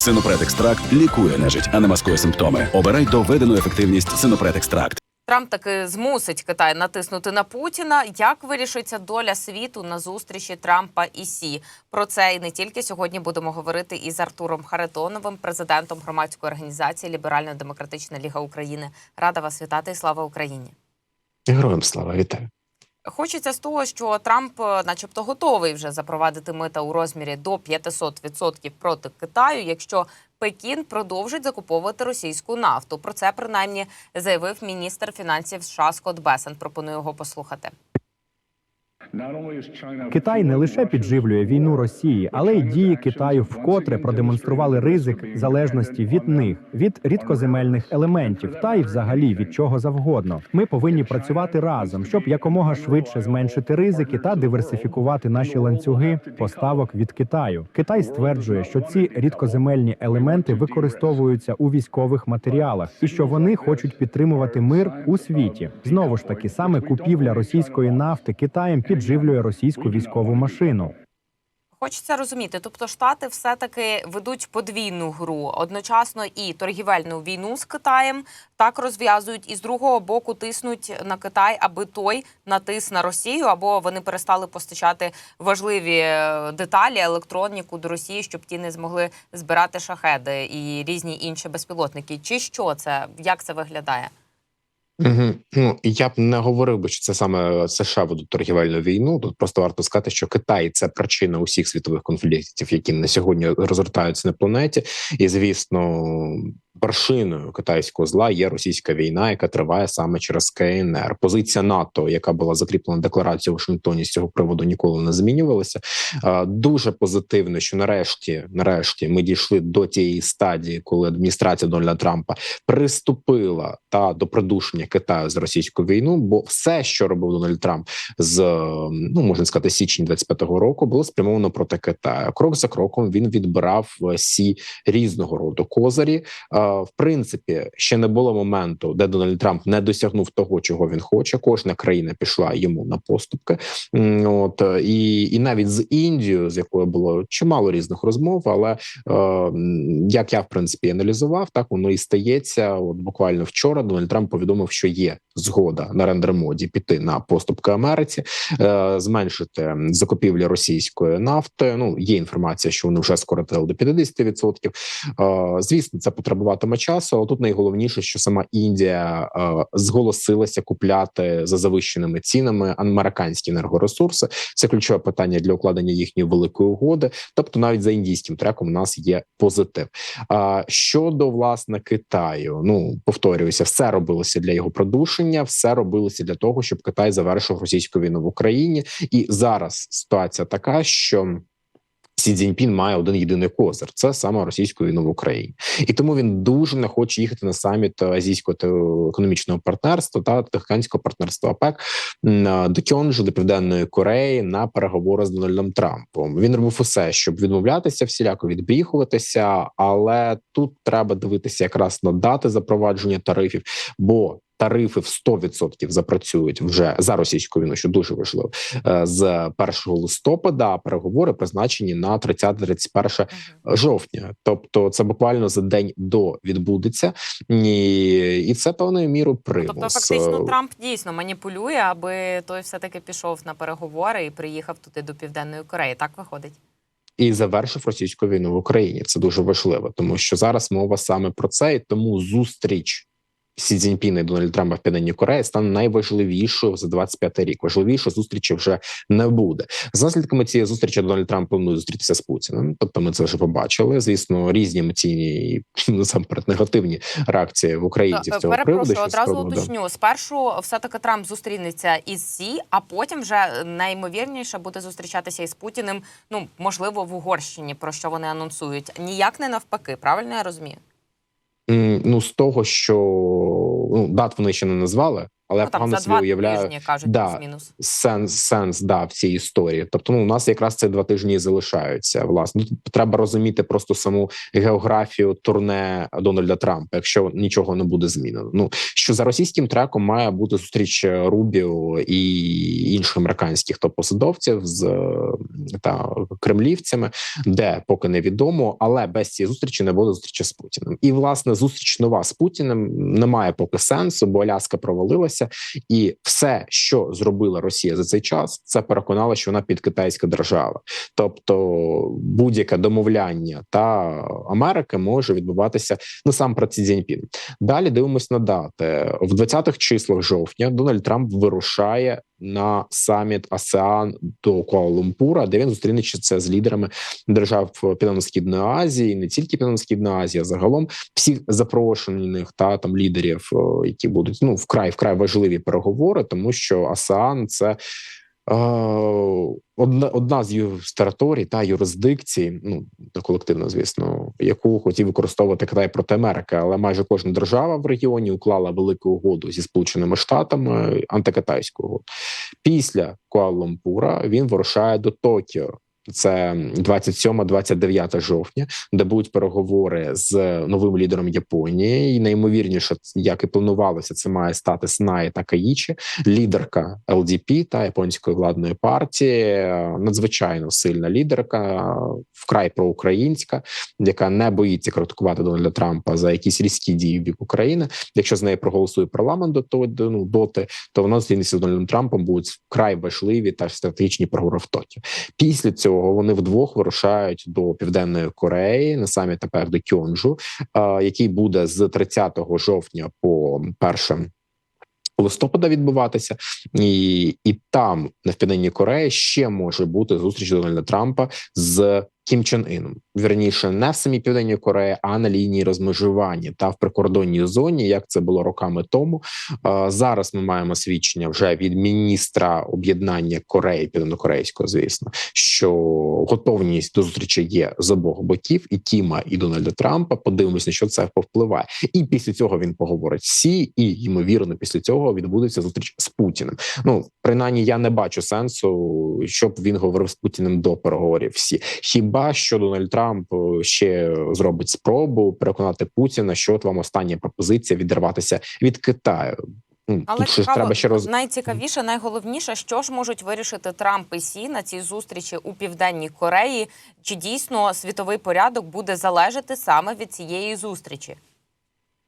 Синопред екстракт лікує нежить, а не маскує симптоми. Обирай доведену ефективність Синопред екстракт. Трамп таки змусить Китай натиснути на Путіна. Як вирішиться доля світу на зустрічі Трампа і Сі? Про це і не тільки сьогодні будемо говорити із Артуром Харитоновим, президентом громадської організації Ліберально-Демократична Ліга України. Рада вас вітати і слава Україні. Героям слава, вітаю. Хочеться з того, що Трамп, е, начебто, готовий вже запровадити мита у розмірі до 500% проти Китаю, якщо Пекін продовжить закуповувати російську нафту. Про це принаймні заявив міністр фінансів США Скотт Бесен. Пропоную його послухати. Китай не лише підживлює війну Росії, але й дії Китаю вкотре продемонстрували ризик залежності від них, від рідкоземельних елементів та й взагалі від чого завгодно. Ми повинні працювати разом, щоб якомога швидше зменшити ризики та диверсифікувати наші ланцюги поставок від Китаю. Китай стверджує, що ці рідкоземельні елементи використовуються у військових матеріалах і що вони хочуть підтримувати мир у світі. Знову ж таки, саме купівля російської нафти Китаєм підживлює російську військову машину. Хочеться розуміти, тобто штати все таки ведуть подвійну гру одночасно і торгівельну війну з Китаєм так розв'язують, і з другого боку тиснуть на Китай, аби той натис на Росію, або вони перестали постачати важливі е, деталі, електроніку до Росії, щоб ті не змогли збирати шахеди і різні інші безпілотники. Чи що це як це виглядає? Угу. Ну я б не говорив би, що це саме США ведуть торгівельну війну. Тут просто варто сказати, що Китай це причина усіх світових конфліктів, які на сьогодні розгортаються на планеті, і звісно. Вершиною китайського зла є російська війна, яка триває саме через КНР. Позиція НАТО, яка була закріплена декларацією в Вашингтоні з цього приводу, ніколи не змінювалася. Дуже позитивно, що нарешті, нарешті, ми дійшли до тієї стадії, коли адміністрація Дональда Трампа приступила та до придушення Китаю з російською війну. Бо все, що робив Дональд Трамп з ну можна сказати, січня 25-го року, було спрямовано проти Китаю. Крок за кроком він відбирав всі різного роду козирі в принципі ще не було моменту, де Дональд Трамп не досягнув того, чого він хоче. Кожна країна пішла йому на поступки. От і і навіть з Індією, з якою було чимало різних розмов, але е, як я в принципі аналізував, так воно і стається. От буквально вчора Дональд Трамп повідомив, що є згода на рендер-моді піти на поступки Америці, е, зменшити закупівлі російської нафти. Ну є інформація, що вони вже скоротили до 50%. Е, звісно, це потребуватиме часу. Але тут найголовніше, що сама Індія е, зголосилася купляти за завищеними цінами американські енергоресурси. Це ключове питання для укладення їхньої великої угоди. Тобто, навіть за індійським треком у нас є позитив. А щодо власне Китаю, ну повторююся, все робилося для його продушення, все робилося для того, щоб Китай завершив російську війну в Україні. І зараз ситуація така, що. Сі Цзіньпін має один єдиний козир це саме російську війну в Україні, і тому він дуже не хоче їхати на саміт азійського економічного партнерства та тихоокеанського партнерства АПЕК до Кьонжу, до південної Кореї на переговори з Дональдом Трампом. Він робив усе, щоб відмовлятися, всіляко відбріхуватися, але тут треба дивитися якраз на дати запровадження тарифів. бо тарифи в 100% запрацюють вже за російську війну, що дуже важливо з 1 листопада. а Переговори призначені на 30-31 жовтня. Тобто, це буквально за день до відбудеться, і, і це певною мірою примус. Тобто, фактично, Трамп дійсно маніпулює, аби той все таки пішов на переговори і приїхав туди до південної Кореї. Так виходить. І завершив російську війну в Україні. Це дуже важливо, тому що зараз мова саме про це, і тому зустріч Сі Цзіньпіна і Дональд Трампа в Південній Кореї стане найважливішою за 25 рік. Важливіше зустрічі вже не буде. За наслідками цієї зустрічі Дональд Трамп планує зустрітися з Путіним. Тобто, ми це вже побачили. Звісно, різні емоційні і насамперед негативні реакції в українців з цього приводу. Одразу уточню. Спершу все таки Трамп зустрінеться із Сі, а потім вже найімовірніше буде зустрічатися із Путіним. Ну можливо, в Угорщині про що вони анонсують. Ніяк не навпаки. Правильно я розумію? Ну, з того, що ну дат вони ще не назвали. Але Ну, погано собі уявляю тижні кажуть да, плюс-мінус. сенс сенс да в цій історії. Тобто, ну у нас якраз ці два тижні і залишаються. Власне, треба розуміти просто саму географію турне Дональда Трампа, якщо нічого не буде змінено. Ну що за російським треком має бути зустріч Рубіо і інших американських топ-посадовців з та кремлівцями, де поки невідомо, але без цієї зустрічі не буде зустрічі з Путіним. І власне зустріч нова з Путіним немає поки сенсу, бо Аляска провалилася, і все, що зробила Росія за цей час, це переконала, що вона підкитайська держава. Тобто будь-яке домовляння та Америки може відбуватися ну сам про Ці Цзіньпін. Далі дивимось на дати в 20-х числах жовтня. Дональд Трамп вирушає на саміт АСЕАН до Куала-Лумпура, де він зустрінеться з лідерами держав Південно-Східної Азії, не тільки Південно-Східної Азії, а загалом всіх запрошених та там лідерів, які будуть ну вкрай вкрай важливі переговори, тому що АСЕАН це. Одна одна з територій та юрисдикцій, ну не колективно, звісно, яку хотів використовувати Китай проти Америки, але майже кожна держава в регіоні уклала велику угоду зі Сполученими Штатами антикитайську угоду. Після Куала-Лумпура він вирушає до Токіо. Це 27-29 жовтня, де будуть переговори з новим лідером Японії. І найімовірніше, як і планувалося, це має стати Снаї Такаїчі, лідерка ЛДП та японської владної партії. Надзвичайно сильна лідерка, вкрай проукраїнська, яка не боїться критикувати Дональда Трампа за якісь різкі дії в бік України. Якщо з нею проголосує парламент до того ну, доти, то вона з Дональдом Трампом будуть вкрай важливі та стратегічні переговори в Токіо. Після цього вони вдвох вирушають до південної Кореї на саміт тепер до Кьонджу, е, який буде з 30 жовтня по 1 листопада відбуватися, і, і там на південній Кореї ще може бути зустріч Дональда Трампа з Кім Чен Іном. Вірніше, не в самій південній Кореї, а на лінії розмежування та в прикордонній зоні, як це було роками тому. Зараз ми маємо свідчення вже від міністра об'єднання Кореї, південнокорейського, звісно, що готовність до зустрічі є з обох боків, і Кіма, і Дональда Трампа. Подивимось, на що це повпливає. І після цього він поговорить всі, і ймовірно, після цього відбудеться зустріч з Путіним. Ну принаймні, я не бачу сенсу, щоб він говорив з Путіним до переговорів. Всі хіба що Дональд Трамп е, ще зробить спробу переконати Путіна, що от вам остання пропозиція відриватися від Китаю. Ну, Але тут цікаво, треба ще роз... найцікавіше, найголовніше, що ж можуть вирішити Трамп і Сі на цій зустрічі у південній Кореї. Чи дійсно світовий порядок буде залежати саме від цієї зустрічі?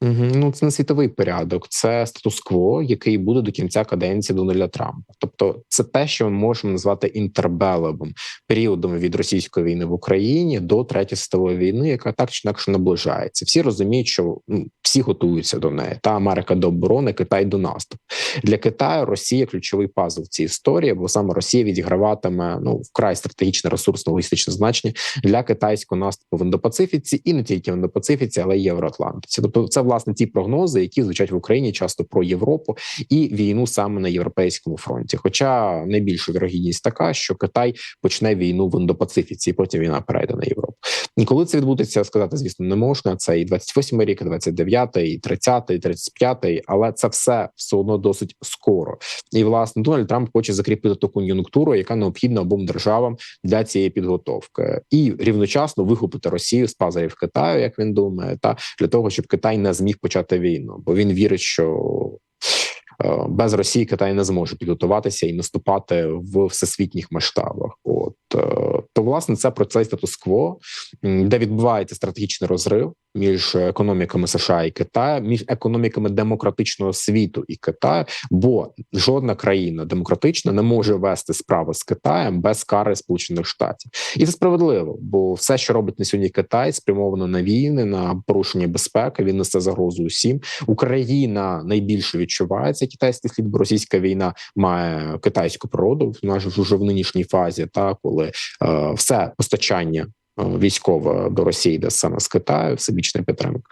Ну, це не світовий порядок, це статус-кво, який буде до кінця каденції Дональда Трампа. Тобто, це те, що ми можемо назвати інтербелевим періодом від російської війни в Україні до третьої світової війни, яка так чи інакше наближається. Всі розуміють, що ну, всі готуються до неї. Та Америка до оборони, Китай до наступу. Для Китаю Росія ключовий пазл в цій історії, бо саме Росія відіграватиме ну вкрай стратегічне ресурсне логістичне значення для китайського наступу в Індопацифіці і не тільки в Індопацифіці, але й Євроатлантиці. Тобто, це власне ті прогнози, які звучать в Україні часто про Європу і війну саме на європейському фронті. Хоча найбільша вірогідність така, що Китай почне війну в Індопацифіці, і потім війна перейде на Європу. І коли це відбудеться, сказати, звісно, не можна. Це і 28 рік, і 29, і 30, і 35, але це все все одно досить скоро. І власне Дональд Трамп хоче закріпити ту кон'юнктуру, яка необхідна обом державам для цієї підготовки, і рівночасно вихопити Росію з пазарів Китаю, як він думає, та для того, щоб Китай не зміг почати війну, бо він вірить, що. е, Без Росії Китай не зможе підготуватися і наступати в всесвітніх масштабах. От е, то власне це процес статус-кво, де відбувається стратегічний розрив між економіками США і Китаю, між економіками демократичного світу і Китаю, бо жодна країна демократична не може вести справи з Китаєм без кари Сполучених Штатів, і це справедливо, бо все, що робить на сьогодні Китай, спрямовано на війни, на порушення безпеки. Він несе загрозу усім. Україна найбільше відчуває цей китайський слід, бо російська війна має китайську природу в вже в нинішній фазі, та коли е, все постачання е, військове до Росії, де саме з Китаю, всебічна підтримка.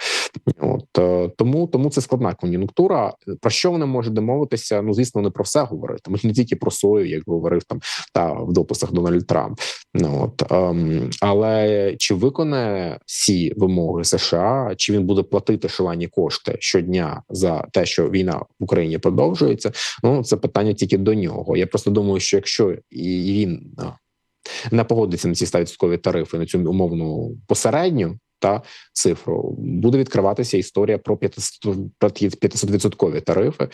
От е, тому тому це складна кон'юнктура. Про що вони можуть домовитися? Ну звісно, не про все говорити. Ми не тільки про сою, як говорив там та в дописах Дональд Трамп. Ну от ем, але чи виконає всі вимоги США, чи він буде платити шалені кошти щодня за те, що війна в Україні продовжується? Ну це питання тільки до нього. Я просто думаю, що якщо і він а, не погодиться на ці 100% тарифи на цю умовну посередню та цифру, буде відкриватися історія про 500 про 500% тарифи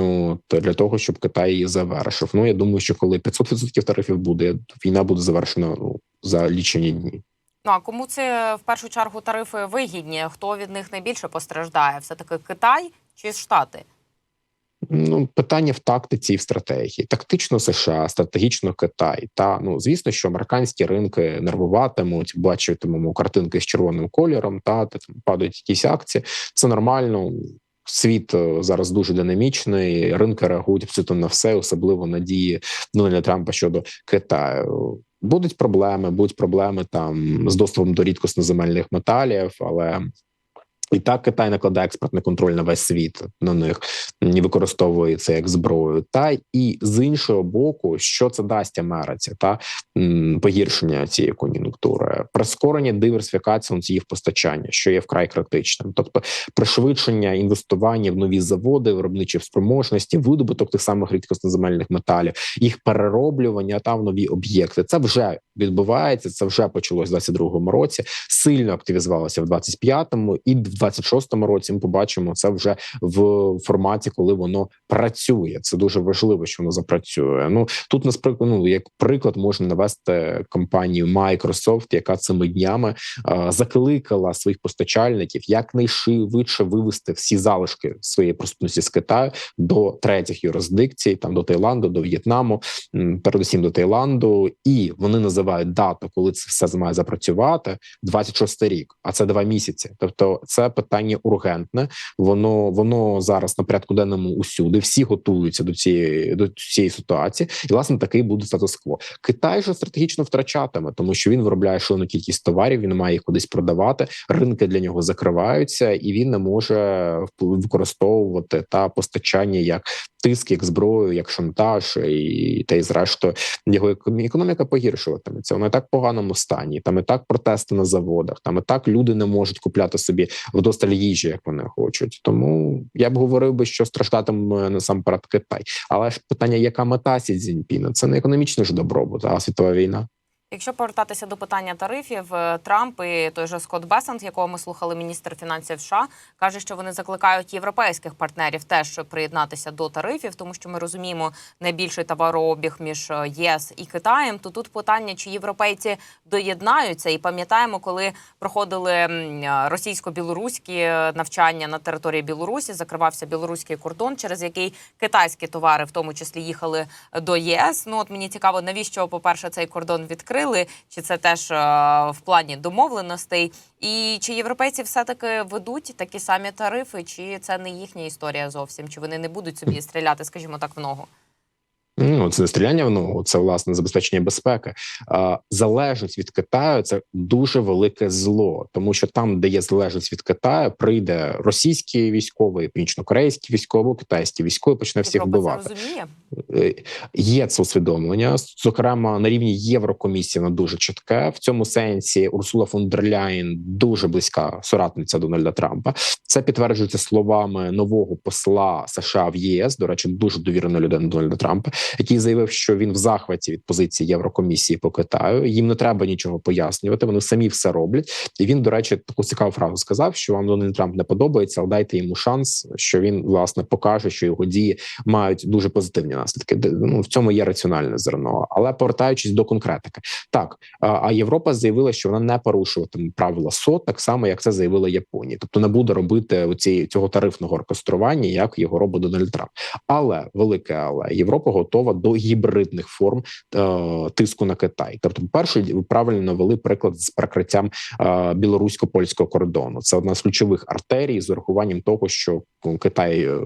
от, для того, щоб Китай її завершив. Ну я думаю, що коли 500% тарифів буде, війна буде завершена ну, за лічені дні. Ну а кому це в першу чергу тарифи вигідні? Хто від них найбільше постраждає? Все таки Китай чи Штати? Ну, питання в тактиці і в стратегії. Тактично США, стратегічно Китай. Та ну звісно, що американські ринки нервуватимуть, бачитимемо картинки з червоним кольором, та де там падають якісь акції. Це нормально. Світ е, зараз дуже динамічний. Ринки реагують абсолютно на все, особливо надії Дональда Трампа щодо Китаю. Будуть проблеми, будуть проблеми там з доступом до рідкосноземельних металів, але і так Китай накладає експортний контроль на весь світ на них і використовує це як зброю. Та і з іншого боку, що це дасть Америці, та погіршення цієї кон'юнктури, прискорення диверсифікації їх постачання, що є вкрай критичним, тобто пришвидшення інвестування в нові заводи, виробничі спроможності, видобуток тих самих рідкосноземельних металів, їх перероблювання та в нові об'єкти. Це вже відбувається. Це вже почалось в 22-му році. Сильно активізувалося в 25-му і в 26-му році. Ми побачимо це вже в форматі, коли воно працює. Це дуже важливо, що воно запрацює. Ну тут насправді, ну, як приклад можна навести компанію Microsoft, яка цими днями е, закликала своїх постачальників якнайшвидше вивести всі залишки своєї присутності з Китаю до третіх юрисдикцій, там до Таїланду, до В'єтнаму, передусім до Таїланду, і вони називають дату, коли це все має запрацювати 26 рік, а це два місяці. Тобто, це питання ургентне. Воно воно зараз на порядку денному усюди. Всі готуються до цієї до цієї ситуації, і власне такий буде статус-кво. Китай же стратегічно втрачатиме, тому що він виробляє шалену кількість товарів. Він має їх кудись продавати. Ринки для нього закриваються, і він не може використовувати та постачання як тиск, як зброю, як шантаж, і та й зрештою його економі- економіка погіршуватиметься. Воно і так в поганому стані. Там і так протести на заводах. Там і так люди не можуть купляти собі вдосталь їжі, як вони хочуть. Тому я б говорив би, що страждатиме насамперед Китай. Але ж питання, яка мета Сі Цзіньпіна? Це не економічний ж добробут, а світова війна. Якщо повертатися до питання тарифів, е, Трамп і той же Скотт Бесент, якого ми слухали, міністр фінансів США, каже, що вони закликають європейських партнерів теж приєднатися до тарифів, тому що ми розуміємо найбільший товарообіг між е, ЄС і Китаєм. То тут питання, чи європейці доєднаються, і пам'ятаємо, коли проходили е, російсько-білоруські навчання на території Білорусі, закривався білоруський кордон, через який китайські товари, в тому числі, їхали до ЄС. Ну от мені цікаво, навіщо, по-перше, цей кордон відкрили, чи це теж е, в плані домовленостей, і чи європейці все-таки ведуть такі самі тарифи, чи це не їхня історія зовсім, чи вони не будуть собі стріляти, скажімо так, в ногу? Ну, це не стріляння в ногу, це власне забезпечення безпеки. А, залежність від Китаю це дуже велике зло, тому що там, де є залежність від Китаю, прийде російський військовий, північно-корейський військовий, китайський військовий, почне всіх вбивати. розуміє? Е, Є це усвідомлення. Зокрема, на рівні Єврокомісії вона дуже чітке. В цьому сенсі Урсула фон дер Ляєн дуже близька соратниця Дональда Трампа. Це підтверджується словами нового посла США в ЄС. До речі, дуже довірена людина Дональда Трампа, який заявив, що він в захваті від позиції Єврокомісії по Китаю. Їм не треба нічого пояснювати. Вони самі все роблять. І він, до речі, таку цікаву фразу сказав: що вам Дональд Трамп не подобається, але дайте йому шанс, що він власне покаже, що його дії мають дуже позитивні наслідки. Ну в цьому є раціональне зерно. Але повертаючись до конкретики, так а Європа заявила, що вона не порушуватиме правила СОТ, так само як це заявила Японія, тобто не буде робити оці цього тарифного оркестрування, як його робить Дональд Трамп. Але велике, але Європа готова до гібридних форм е, тиску на Китай. Тобто, перше, ви правильно навели приклад з прикриттям е, білорусько польського кордону. Це одна з ключових артерій з урахуванням того, що Китай е,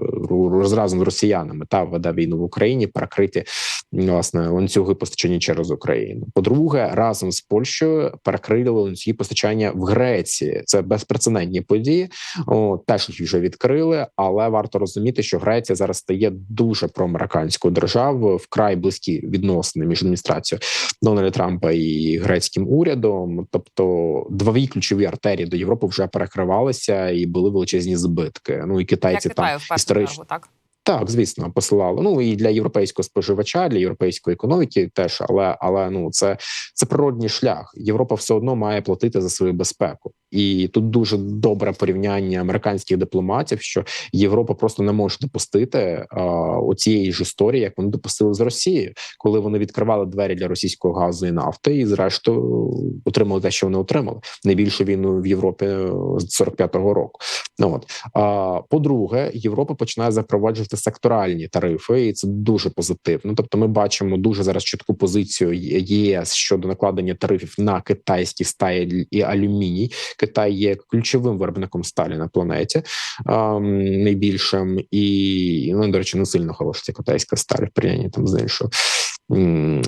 разом з росіянами та веде війну в Україні, перекриті власне ланцюги постачання через Україну. По-друге, разом з Польщею перекрили ланцюги постачання в Греції. Це безпрецедентні події. О, теж їх вже відкрили, але варто розуміти, що Греція зараз стає дуже проамериканською державою, вкрай близькі відносини між адміністрацією Дональда Трампа і грецьким урядом. Тобто, дві ключові артерії до Європи вже перекривалися і були величезні збитки. Ну і Для китайці там Китаю історично так? так, звісно, посилало. Ну і для європейського споживача, для європейської економіки теж, але але ну це це природній шлях. Європа все одно має платити за свою безпеку, і тут дуже добре порівняння американських дипломатів, що Європа просто не може допустити а, оцієї ж історії, як вони допустили з Росією, коли вони відкривали двері для російського газу і нафти, і зрештою отримали те, що вони отримали найбільшу війну в Європі е, з 45-го року. Ну от а по-друге, Європа починає запроваджувати секторальні тарифи, і це дуже позитивно. Тобто, ми бачимо дуже зараз чітку позицію ЄС щодо накладення тарифів на китайські сталі і алюміній. Китай є ключовим виробником сталі на планеті ем, найбільшим, і ну до речі, не сильно хороша ця китайська сталь в порівнянні там з іншою.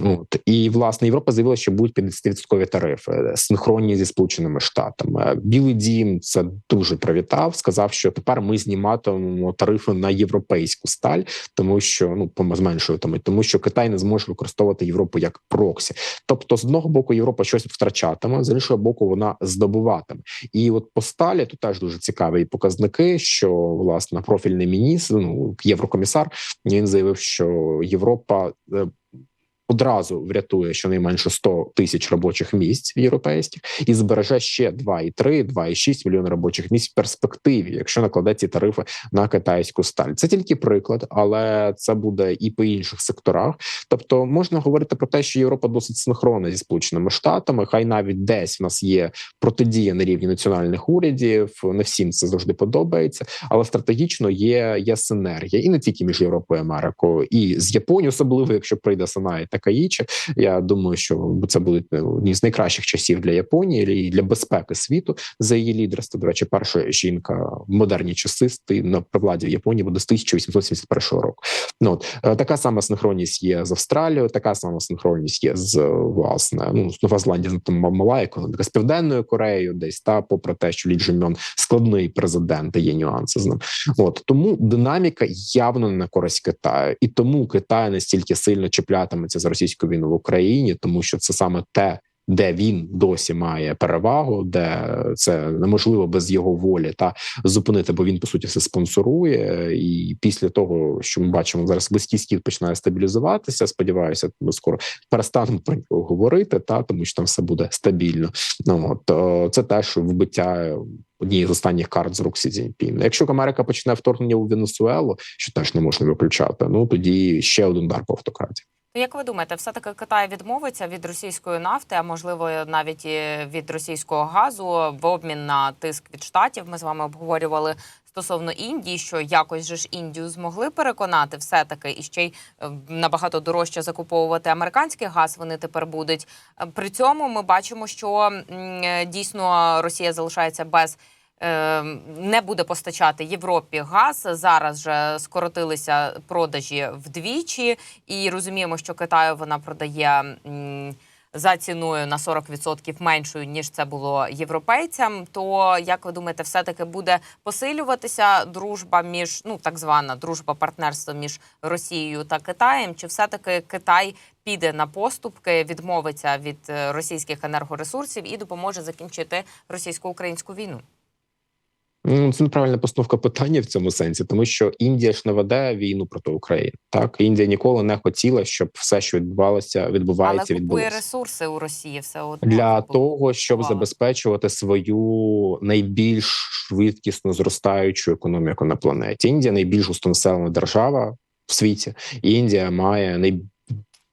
От і власне Європа заявила, що будуть 50% тарифи синхронні зі сполученими штатами. Білий дім це дуже привітав. Сказав, що тепер ми зніматимемо тарифи на європейську сталь, тому що ну зменшуватиме, тому що Китай не зможе використовувати Європу як проксі. Тобто, з одного боку, Європа щось втрачатиме, з іншого боку, вона здобуватиме. І от по сталі тут теж дуже цікаві показники. Що власне профільний міністр, ну єврокомісар, він заявив, що Європа. Одразу врятує щонайменше 100 тисяч робочих місць європейських і збереже ще 2,3, 2,6 мільйони робочих місць в перспективі, якщо накладе ці тарифи на китайську сталь. Це тільки приклад, але це буде і по інших секторах. Тобто можна говорити про те, що Європа досить синхронна зі сполученими штатами. Хай навіть десь в нас є протидія на рівні національних урядів. Не всім це завжди подобається, але стратегічно є, є синергія і не тільки між Європою і Америкою, і з Японією, особливо якщо прийде Санай Такаїчі. Я думаю, що це будуть е, одні з найкращих часів для Японії і для безпеки світу за її лідерство. До речі, перша жінка в модерні часи на владі в Японії буде з 1871 року. Ну от е, така сама синхронність є з Австралією, така сама синхронність є з власне ну з Нова Зеландія там економіка з південною Кореєю, десь та попри те, що Лі складний президент, є нюанси з ним. От тому динаміка явно не на користь Китаю, і тому Китай настільки сильно чіплятиметься за російську війну в Україні, тому що це саме те. Де він досі має перевагу, де це неможливо без його волі та зупинити, бо він по суті все спонсорує. І після того, що ми бачимо зараз, близький схід починає стабілізуватися. Сподіваюся, ми скоро перестанемо про нього говорити, та тому що там все буде стабільно. Ну от е, це теж вбиття однієї з останніх карт з рук Сі Цзіньпіна. Якщо Америка почне вторгнення у Венесуелу, що теж не можна виключати, ну тоді ще один удар по автократії. Ну, Як ви думаєте, все таки Китай відмовиться від російської нафти, а можливо навіть і від російського газу в обмін на тиск від штатів? Ми з вами обговорювали стосовно Індії, що якось же ж Індію змогли переконати, все таки і ще й е, набагато дорожче закуповувати американський газ. Вони тепер будуть. При цьому ми бачимо, що дійсно Росія залишається без. Е, Не буде постачати Європі газ. Зараз вже скоротилися продажі вдвічі, і розуміємо, що Китаю вона продає за ціною на 40% меншою ніж це було європейцям. То як ви думаєте, все таки буде посилюватися дружба між ну так звана дружба партнерства між Росією та Китаєм? Чи все таки Китай піде на поступки, відмовиться від е, російських енергоресурсів і допоможе закінчити російсько-українську війну? Ну, Це неправильна постановка питання в цьому сенсі, тому що Індія ж не веде війну проти України. Так Індія ніколи не хотіла, щоб все, що відбувалося, Але відбувається, купує ресурси у Росії все одно для того, щоб забезпечувати свою найбільш швидкісно зростаючу економіку на планеті. Індія найбільш густонаселена держава в світі. І Індія має най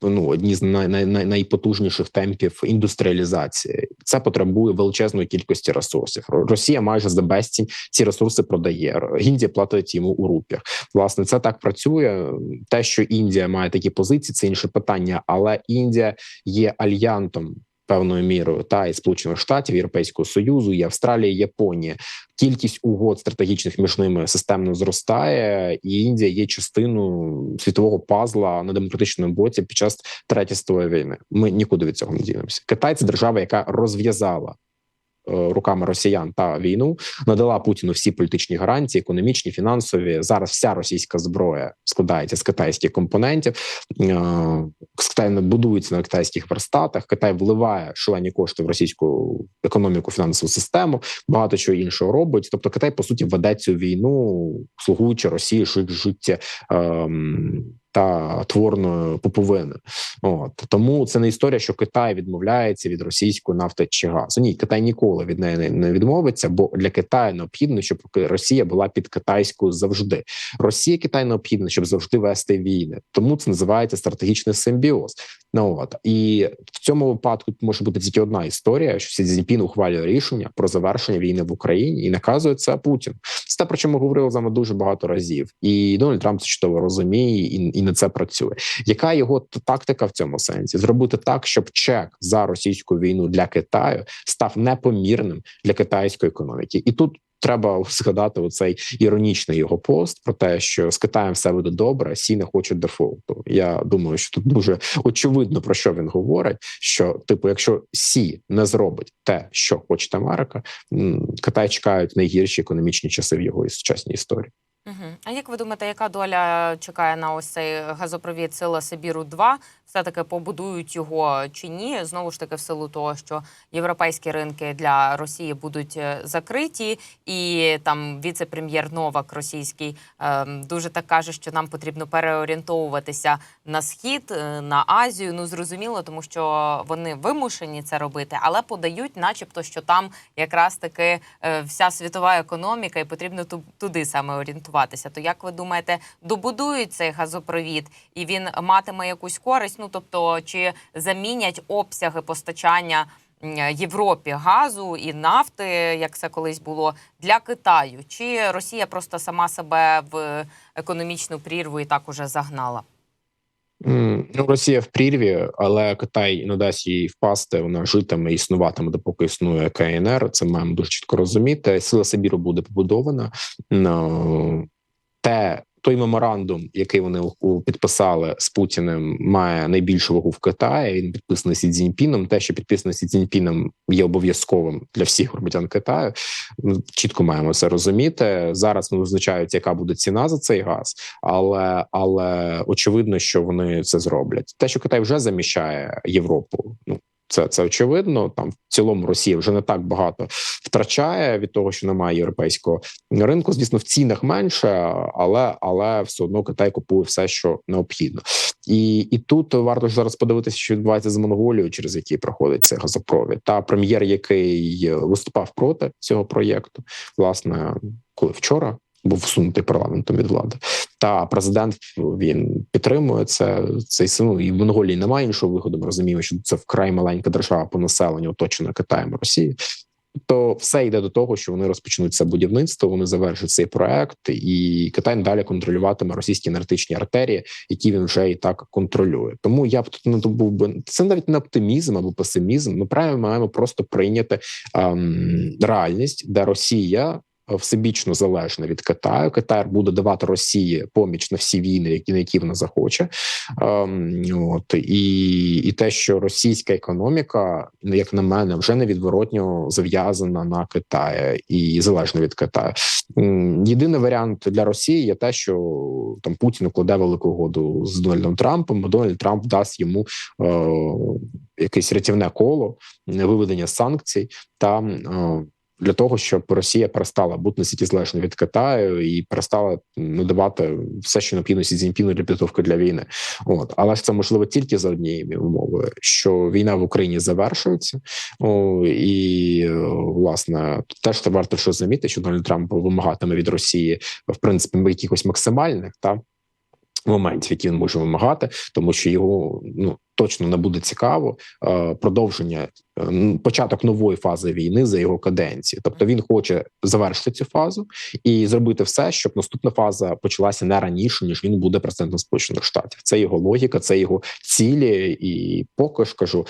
ну одні з най, най, най, найпотужніших темпів індустріалізації. Це потребує величезної кількості ресурсів. Ро- Росія майже за безцінь ці ресурси продає. Індія платить йому у рупіях. Власне, це так працює. Те, що Індія має такі позиції, це інше питання, але Індія є альянтом Певною мірою та і Сполучених Штатів, Європейського Союзу, і Австралії, і Японія. Кількість угод стратегічних між ними системно зростає, і Індія є частиною світового пазла на демократичному боці під час третьої світової війни. Ми нікуди від цього не дінемося. Китай це держава, яка розв'язала руками росіян та війну, надала Путіну всі політичні гарантії, економічні, фінансові. Зараз вся російська зброя складається з китайських компонентів. Е, Китай не будується на китайських верстатах. Китай вливає шалені кошти в російську економіку, фінансову систему, багато чого іншого робить. Тобто, Китай по суті веде цю війну, слугуючи Росії жит- життя. Ем, та творної поповини, от тому це не історія, що Китай відмовляється від російської нафти чи газу. Ні, Китай ніколи від неї не- відмовиться, бо для Китаю необхідно, щоб Росія була під китайською завжди. Росія Китай необхідно, щоб завжди вести війни. Тому це називається стратегічний симбіоз. Ну от і в цьому випадку може бути тільки одна історія: що Сі Цзіньпін ухвалює рішення про завершення війни в Україні і наказує це Путін. Це те, про що ми говорили з вами дуже багато разів, і Дональд Трамп це чудово розуміє і, і на це працює. Яка його тактика в цьому сенсі? Зробити так, щоб чек за російську війну для Китаю став непомірним для китайської економіки, і тут. Треба згадати оцей іронічний його пост про те, що з Китаєм все буде добре, Сі не хочуть дефолту. Я думаю, що тут дуже очевидно про що він говорить. Що, типу, якщо Сі не зробить те, що хоче Америка, Китай чекають найгірші економічні часи в його сучасній історії. Угу. А як ви думаєте, яка доля чекає на ось цей газопровід Сила Сибіру 2 Все таки побудують його чи ні? Знову ж таки, в силу того, що європейські ринки для Росії будуть е, закриті, і там віце-прем'єр Новак російський ем, дуже так каже, що нам потрібно переорієнтовуватися на схід, е, на Азію. Ну зрозуміло, тому що вони вимушені це робити, але подають, начебто, що там якраз таки е, вся світова економіка, і потрібно туди саме орієнтуватися. То як ви думаєте, добудують цей газопровід і він матиме якусь користь? Ну тобто, чи замінять обсяги постачання Європі газу і нафти, як це колись було для Китаю? Чи Росія просто сама себе в економічну прірву і так уже загнала? Ну, Росія в прірві, але Китай не дасть їй впасти. Вона житиме існуватиме, допоки існує КНР. Це маємо дуже чітко розуміти. Сила Сибіру буде побудована. Те той меморандум, який вони підписали з Путіним, має найбільшу вагу в Китаї. Він підписаний Сі Цзіньпіном. Те, що підписано Сі Цзіньпіном, є обов'язковим для всіх громадян Китаю. Ну, Чітко маємо це розуміти. Зараз не визначають, яка буде ціна за цей газ, але але очевидно, що вони це зроблять. Те, що Китай вже заміщає Європу, ну. Це це очевидно. Там в цілому Росія вже не так багато втрачає від того, що немає європейського ринку. Звісно, в цінах менше, але але все одно Китай купує все, що необхідно. І і тут варто ж зараз подивитися, що відбувається з Монголією, через який проходить цей газопровід. Та прем'єр, який виступав проти цього проєкту, власне, коли вчора. Був всунутий парламентом від влади, та президент він підтримує це. Цей ну, і в Монголії немає іншого виходу. Ми розуміємо, що це вкрай маленька держава по населенню, оточена Китаєм і Росією. То все йде до того, що вони розпочнуть це будівництво, вони завершать цей проект, і Китай далі контролюватиме російські енергетичні артерії, які він вже і так контролює. Тому я б тут не був би це навіть не оптимізм або песимізм. Ми правильно маємо просто прийняти ем, реальність, де Росія всебічно залежна від Китаю. Китай буде давати Росії поміч на всі війни, які на які вона захоче. Ем, от і, і те, що російська економіка, як на мене, вже невідворотньо зав'язана на Китаї і залежна від Китаю. Єдиний варіант для Росії є те, що там Путін укладе велику угоду з Дональдом Трампом. Дональд Трамп дасть йому е, якесь рятівне коло виведення санкцій та. Е, для того щоб Росія перестала бути настільки залежною від Китаю і перестала надавати все, що необхідно Сі Цзіньпіну для підготовки для війни. От але ж це можливо тільки за однією умовою, що війна в Україні завершується, о, і власне теж це варто що замітити, що Дональд Трамп вимагатиме від Росії в принципі якихось максимальних та. Моментів, які він може вимагати, тому що його ну точно не буде цікаво е, продовження е, початок нової фази війни за його каденції. Тобто він хоче завершити цю фазу і зробити все, щоб наступна фаза почалася не раніше ніж він буде президентом Сполучених Штатів. Це його логіка, це його цілі, і поки ж кажу.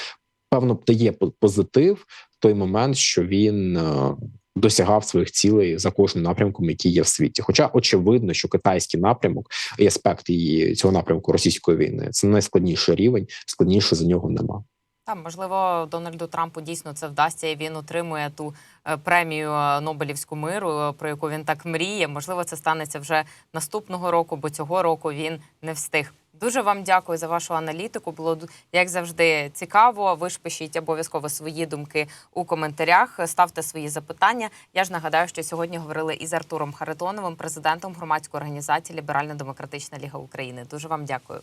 певно дає по- позитив в той момент, що він е, досягав своїх цілей за кожним напрямком, який є в світі. Хоча очевидно, що китайський напрямок і аспект її цього напрямку російської війни це найскладніший рівень, складніше за нього нема. Там, можливо, Дональду Трампу дійсно це вдасться, і він отримує ту е, премію е, Нобелівську миру, е, про яку він так мріє. Можливо, це станеться вже наступного року, бо цього року він не встиг. Дуже вам дякую за вашу аналітику. Було як завжди цікаво. Ви ж пишіть обов'язково свої думки у коментарях. Ставте свої запитання. Я ж нагадаю, що сьогодні говорили із Артуром Харитоновим, президентом громадської організації Ліберально-демократична ліга України. Дуже вам дякую.